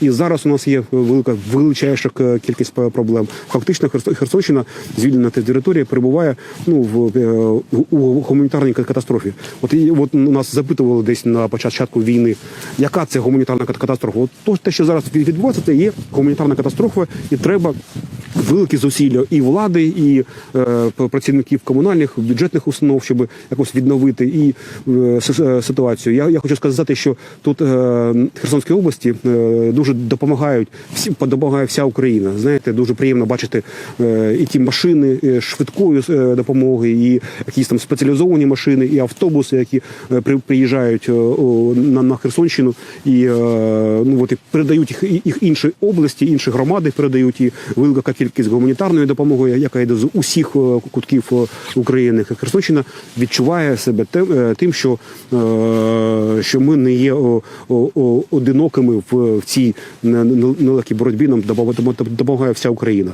І зараз у нас є велика величайша кількість проблем. Фактично, Херсон- Херсонщина, звільнена територія, перебуває ну в в у гуманітарній катастрофі. От і от нас запитували десь на початку війни, яка це гуманітарна кат- катастрофа. От то, те, що зараз від- відбувається, це є гуманітарна катастрофа, і треба великі зусилля і влади, і е, працівників комунальних бюджетних установ, щоб якось відновити і е, е, ситуацію. Я, я хочу сказати, що тут е, Херсонській області е, дуже допомагають всі допомагає вся Україна. Знаєте, дуже приємно бачити е, і ті машини е, швидкої е, допомоги, і якісь там спеціалізовані машини, і автобуси, які е, приїжджають е, на, на Херсонщину і е, ну от і передають їх, їх інші області, інші громади передають і велика кількість гуманітарної допомоги, яка йде з усіх е, кутків е, України. Херсонщина відчуває себе тим, е, тим що, що ми не є одинокими в, цій не- не- нелегкій боротьбі. Нам допомагає вся Україна.